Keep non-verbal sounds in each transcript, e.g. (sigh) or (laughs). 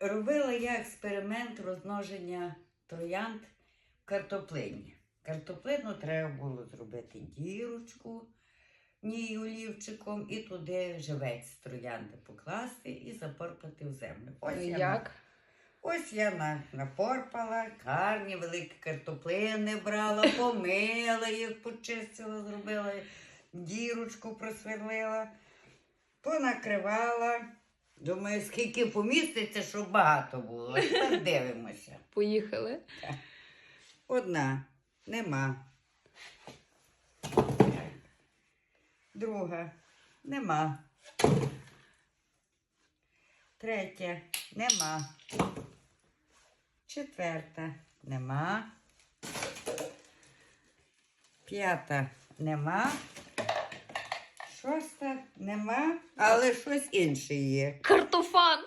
Робила я експеримент розмноження троянд в картоплині. Картоплину треба було зробити дірочку в ній олівчиком і туди живець троянди покласти і запорпати в землю. Ось Ну, я, Як? ось я на, напорпала, гарні великі картоплини брала, помила їх, почистила, зробила дірочку, просверлила, понакривала. Думаю, скільки поміститься, щоб багато було. А Тепер (laughs) дивимося. Поїхали. Одна, нема. Друга, нема. Третя, нема. Четверта, нема. П'ята, нема. Нема, але щось інше є. Картофан!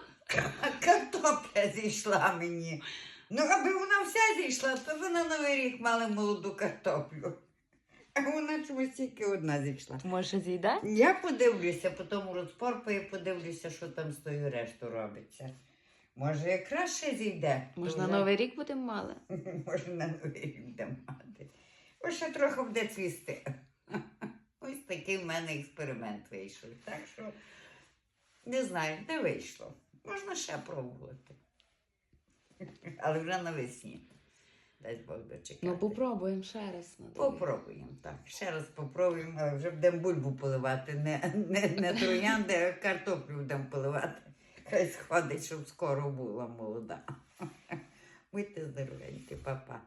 А картопля зійшла мені. Ну, аби вона вся зійшла, то ви на Новий рік мали молоду картоплю. А вона чомусь тільки одна зійшла. Може, зійде? Я подивлюся, потім розпорпаю, подивлюся, що там з тою рештою робиться. Може, якраз ще зійде. (laughs) Може, на Новий рік будемо мали? Може, на новий рік буде мати. Ось ще трохи буде цвісти. Такий в мене експеримент вийшов. Так що не знаю, не вийшло. Можна ще пробувати. Але вже навесні. Дасть Бог дочекати. Ну, попробуємо ще раз. на Попробуємо, так. Ще раз попробуємо, але вже будемо бульбу поливати. Не, не, не троянди, а картоплю будемо поливати. Хай сходить, щоб скоро була молода. Будьте здоровенькі, папа.